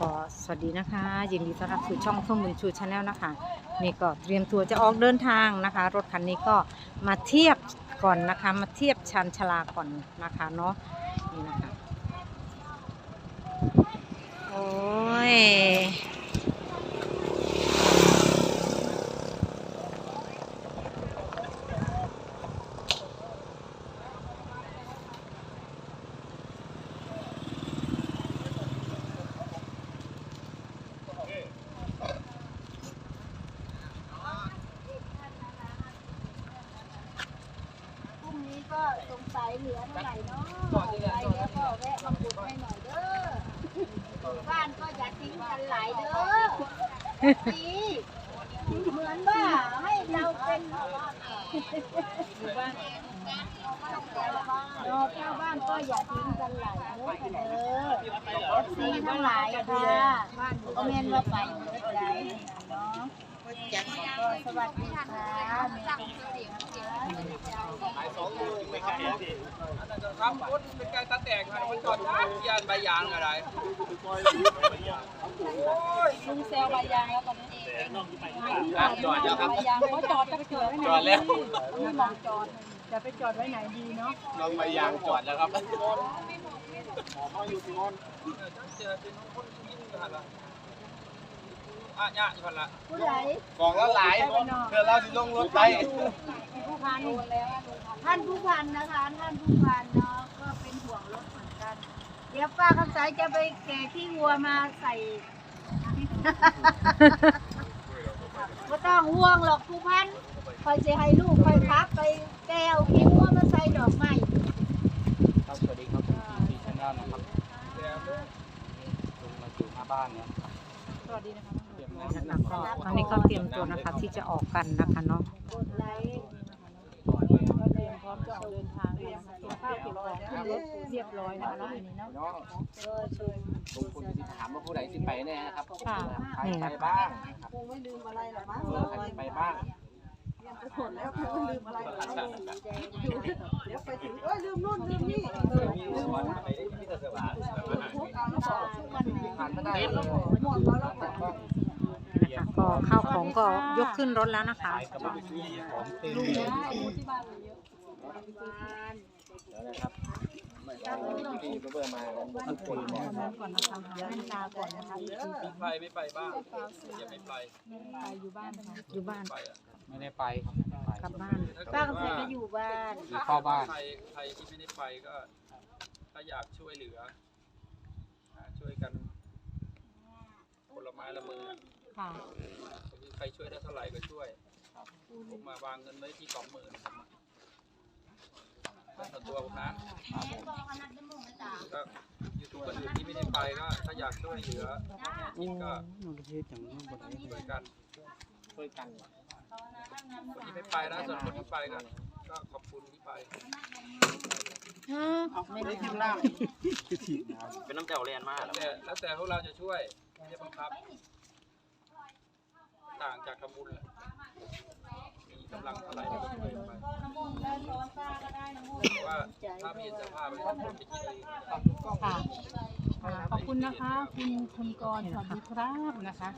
ก็สวัสดีนะคะ ยินดีต้อนรับสู่ช่องเฟื่องบุญชูชาแนลนะคะนี่ก็เตรียมตัวจะออกเดินทางนะคะ รถคันนี้ก็มาเทียบก่อนนะคะ มาเทียบชันชลาก่อนนะคะเนาะนี่นะคะโอ้ย ก็สงสัยเหลือเท่าไหร่เนาะไปแล้วก็แวะมาปุดให้หน่อยเด้อบ้านก็อย่าทิ้งกันหลายเด้อดีเหมือนว่าให้เราเป็นรอเจ้าบ้านก็อย่าทิ้งกันหลายเด้อเด้อเอฟซีทั้งหลายค่ะก็เมนว่าไปเหมือนไรเนาะ ก็สวัสดีค่ะแม่ครับรถเป็นการตาแตกครับมันจอดทักยานใบยางอะไรลุงเซลใบยางแล้วตอนนี้จอดแล้วครับใบยางเขาจอดจะไปจอดไว้ไหนจอดแล้วนี่ลองจอดจะไปจอดไว้ไหนดีเนาะลงใบยางจอดแล้วครับอ่ที่นอนเจอเป็นคนยิ่งกันละ ยะพันละผู้ใหญ่กองละหลายเดี๋ยวเราจะลงรถไปผู้พันท่านผู้พันนะคะ ท่านผู้พันเนาะก็เป็นห่วงรถเหมือนกัน เดี๋ยวป้าคำสายจะไปแก่ที่วัวมาใส่ก็ต้องห่วงหรอกผู้พันคอยจะให้ลูกคอยพับไปแก้วขี้วัวมาใส่ดอกไม้ครับสวัสดีครับมีชแนลนะครับลงมาอยู่หน้าบ้านเนี่ยนะคะก็ตอนนี้ก็เตรียมตัวนะคะที่จะออกกันนะคะเนาะกดไลค์พร้อมจะออกเดินทางเลยนะคะเก็บข้าวเก็บของขึ้นรถเรียบร้อยนะคะแล้วทีนี้เนาะน้องเออเชิญลงทุนที่ถามว่าผู้ใดสิไปแน่ครับค่ะใครไปบ้างคงไม่ลืมอะไรหรอกมั้งเออใครสิไปบ้างเตรียมไปหมดแล้วคงไม่ลืมอะไรหรอกมั้งเดี๋ยวไปถึงเอ้ยลืมนู่นลืมนี่เออลืมหมดพกเอาแล้วบอกผ่านไม่ได้หมดแล้วแล้วบอก นะคะก็ข้าวของก็ยกขึ้นรถแล้วนะคะลุงนะที่บ้านเยอะที่ยูทูบเบอร์มาทุกคนเนี่ยก่อนนะคะหาเงินตาก่อนนะคะไปไม่ไปบ้างอย่าไม่ไปไปอยู่บ้านค่ะอยู่บ้านไปอะไม่ได้ไปครับไม่ได้ไปกลับบ้านป้าก็จะอยู่บ้านหรือเข้าบ้านใครใครที่ไม่ได้ไปก็ ถ้าอยากช่วยเหลืออ่าช่วยกันคนละไม้ละมือ ค่ะคือใครช่วยได้เท่าไหร่ก็ช่วยผมมาวางเงินไว้ที่สองหมื่นส่วนตัวผมนะก็ยูทูบคนอื่นที่ไม่ได้ไปก็ถ้าอยากช่วยเหลือก็ช่วยกันช่วยกันคนที่ไม่ไปนะส่วนคนที่ไปก็ก็ขอบคุณที่ไปไม่ได้เป็นน้ำเจ้าเรียนมากแล้วแต่แล้วแต่พวกเราจะช่วยไม่ได้บังคับ ต่างจากทำบุญแหละมีกำลังเท่าไหร่เราก็ช่วยไปเพราะว่าถ้าม่เห็นสภาพมันจะไปคิดเองค่ะอ่าขอบคุณนะคะ คุณคุณกรณ์สวัสดีครับนะคะ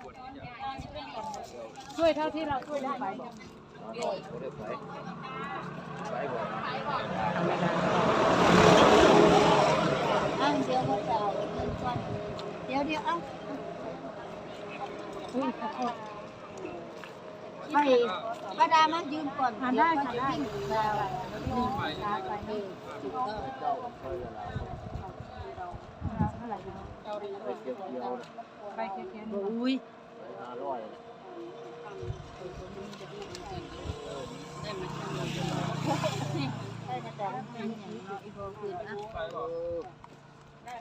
ช่วยเท่าที่เราช่วยได้บอกเอ้าเดี๋ยวเขาจะเอาเงินก้อนเดี๋ยวเดี๋ยวเอ้าอุ้ยขอโทษ ไม่ป้าดามายืมก่อนทานได้ค่ะได้ได้หนึ่งตาไปนี่เท่าไหร่ดีไปเคียวๆโอุ้ยได้มาจากที่อย่างเนาะอีโบคืนนะไปบอกได้มาจากคนช่วยเดี๋ยวเลยก็ก็ช่วยก็เลยนะคะก็แล้วแต่พวกเราอะนะ น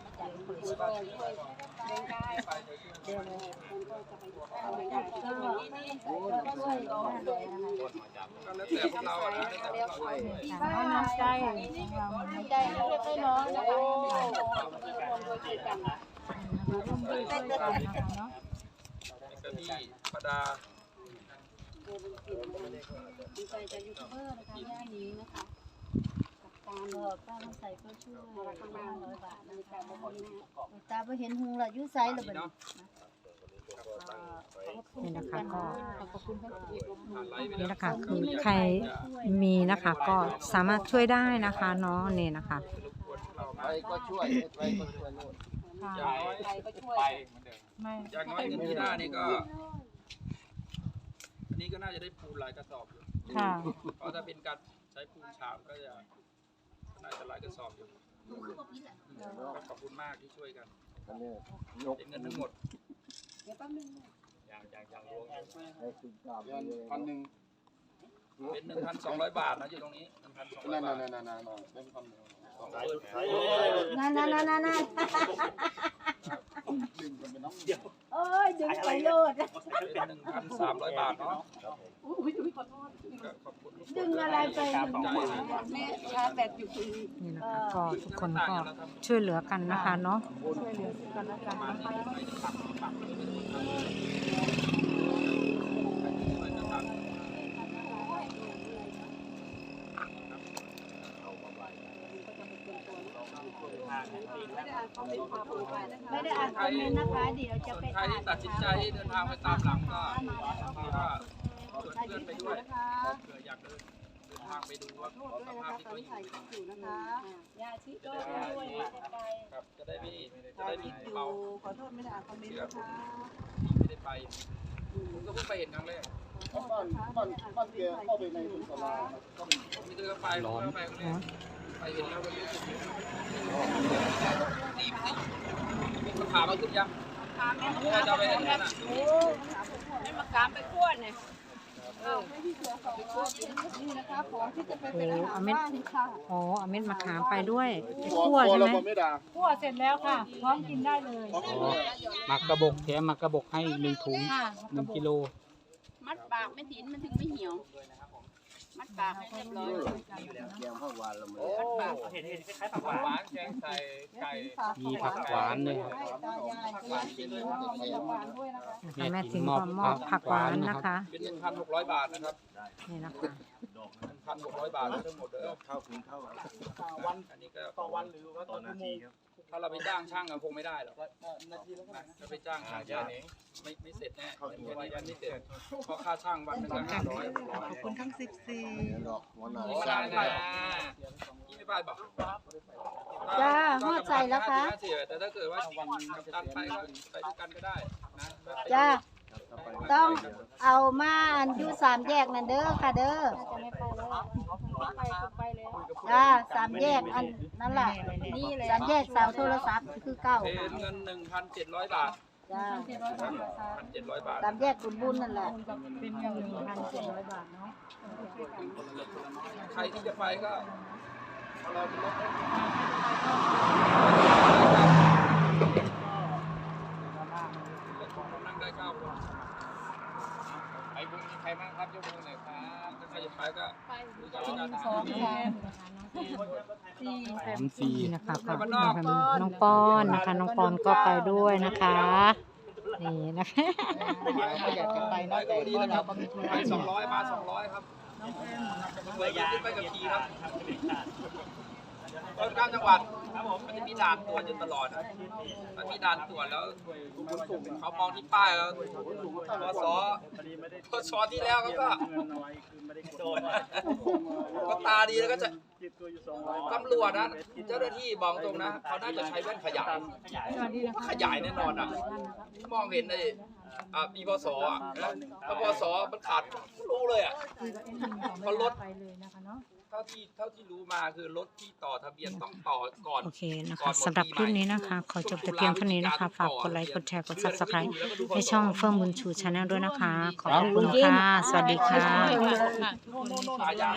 ้ำใจของเรามันใจเล็กๆน้อยๆนะคะร่วมด้วยช่วยกันนะคะเนาะกระบี่ปดาดีใจจากยูทูบเบอร์นะคะย่านี้นะคะ กับการเออป้ามาใส่ก็ช่วยข้างล่างร้อยบาทนาฬิกาบ่มีนะตาบ่เห็นหุงละอยู่ไซส์ละบัดนี้นี่นะคะก็ขอบคุณค่ะผ่านไลฟ์ไปนี่แล้วนะคะคือใครมีนะคะก็สามารถช่วยได้นะคะเนาะนี่นะคะไปก็ช่วยไปก็ช่วยโน่นอย่ายใครก็ช่วยไปเหมือนเดิมอย่างน้อยเงินที่ได้นี่ก็อันนี้ก็น่าจะได้ปูนหลายกระสอบอยู่ค่ะเพราะถ้าเป็นการใช้ปูนฉาบก็จะ น่าจะหลายกระสอบอยู่ก็ขอบคุณมากที่ช่วยกันอันนี้ยกเป็นเงินทั้งหมดให้สุดกราบเลย พันหนึ่ง เป็นหนึ่งพันสองร้อยบาทนะอยู่ตรงนี้หนึ่งพันสองร้อนั่ยนบานั่ทนนั่นนั่นนั่นเป็นพันหนึ่งสองร้อยนั่นนั่นนั่นนั่นดึงกันเป็นน้ำเดียวโอ้ยดึงไปโลดเป็นหนึ่งพันสามร้อยบาทเนาะก็ขอบคุณดึงอะไรไปหนึ่งใจหมื่นแม่ชาร์จแบตอยู่ตรงนี้นี่นะคะก็ทุกคนก็ช่วยเหลือกันนะคะเนาะไม่ได้อ่านคอมเมนต์ขอคุยไปนะคะ ไม่ได้อ่านคอมเมนต์นะคะ เดี๋ยวจะส่วนไปใครอ่านที่ตัดสินใจเดินทางไปตามหลังก็ก็ชวนเพื่อนไปด้วยนะคะเผื่ออยากเดินเดินทางไปดูว่าโทษด้วยสนะภาคะพที่ตอนเขานี้อยู่ถ่ายคลิปอยู่นะคะยาชิก็ด้วยครับจะได้ไม่จะถ่ายได้คลิไม่ปอยู่เมาขอโทษไม่ได้อ่านคอมเมนต์นะคะไม่ได้ไปผมก็เพิ่งไปเห็นครั้งแรกบ้านบ้านบ้านเกียเข้าไปในสุสานก็มีผมไม่เคยไปผมก็ไปครั้งแรก ไปเห็นแล้วก็รู้สึกดีดีมถามมาขึ้นยังถามแม่จะไปเห็นกันอะไม่มากามไปขั้วเนี่ยเออไม่ที่เสือเขานี่นะคะของที่จะไปเป็นอาหารบ้านค่ะโอ้เอาเม็ดมะขามไปด้วยไปกลัวคั่วกลัวใช่เราไหมไม่ด่าคั่วเสร็จแล้วค่ะ พร้อมกินได้เลยหมักกระบอกแถมหมักกระบอกให้หนึ่งถุงค่ะหนึ่งกิโล มัดปากไม่ถินมันถึงไม่เหี่ยว มัดปากให้เรียบร้อยเกียมข้าวหวานละมือมัดปากเห็นเห็นคล้ายๆผักหวานแกงใส่ไก่มีผักหวานด้วยครับให้ตายายก็ยังกินเลยมีผักหวานด้วยนะคะนะคะแม่ทิ้งก็มอบผักหวานนะคะ เป็นหนึ่งพันหกร้อยบาทนะครับนี่นะคะหนึ่งพันหกร้อยบาททั้งหมดเลยข้าวคุงข้าววันอันนี้ก็ต่อวันหรือว่าต่อนาทีครับ ถ้าเราไปจ้างช่างก็คงไม่ได้หรอกนาทีละจะไปจ้างช่างยาไม่ไม่เสร็จแน่แค่นี้วันไม่เสร็จเพราะค่าช่างวันหนึงก็ห้าร้อยขอบคุณทั้งสิบสี่ดอกหัวหน้านี่มาลานไปยี่ไม่ไปบอกจ้าฮอดใส่แล้วคะแต่ถ้าเกิดว่าวันกับตันไปก็ไปด้วยกันก็ได้นะจ้า ต้องเอามาอันอยู่สามแยกนั่นเด้อค่ะเด้อจ้าสามแยกอันนั่นแหละนี่เลยสามแยกเสาโทรศัพท์คือเก้าเป็นเงินหนึ่งพันเจ็ดร้อยบาทจ้าพันเจ็ดร้อยบาทสามแยกบุญบุญนั่นแหละใครที่จะไปก็เราเป็นรถนั่งได้เก้าคนไปบุญใครบ้างครับยกมือหน่อยครับถ้าใครจะไปก็ดูจากการสอง สามสี่นี่นะคะก็นะคะน้องปอนนะคะ น้องปอนก็ไปด้วยนะคะ นี่นะคะอยากจะไปไปก็ดีนะครับไปสองร้อยมาสองร้อยครับไปยาไปกับขี่ครับตอนข้ามจังหวัดมันจะมีด่านตรวจอยู่ตลอดนะมันมีด่านตรวจแล้วเขามองที่ป้ายแล้วพศพศที่แล้วเขาก็ก็ตาดีแล้วก็จะ ตำรวจนะเจ้าหน้าที่บอกตรงนะเขาน่าจะใช้แว่นขยายขยายแน่นอนอะมองเห็นในอ่าปีพศอะนะถ้าพศมันขาดรู้เลยอะเพราะรถเท่าที่เท่าที่รู้มาคือรถที่ต่อทะเบียนต้องต่อก่อนโอเคนะคะสำหรับคลิปนี้นะคะ ขอจบแต่เพียงเท่านี้นะคะ ฝากกดไลค์กดแชร์กด subscribe ให้ช่องเฟื่องบุญชูชาแนลด้วยนะคะ ขอบคุณค่ะ สวัสดีค่ะฉายา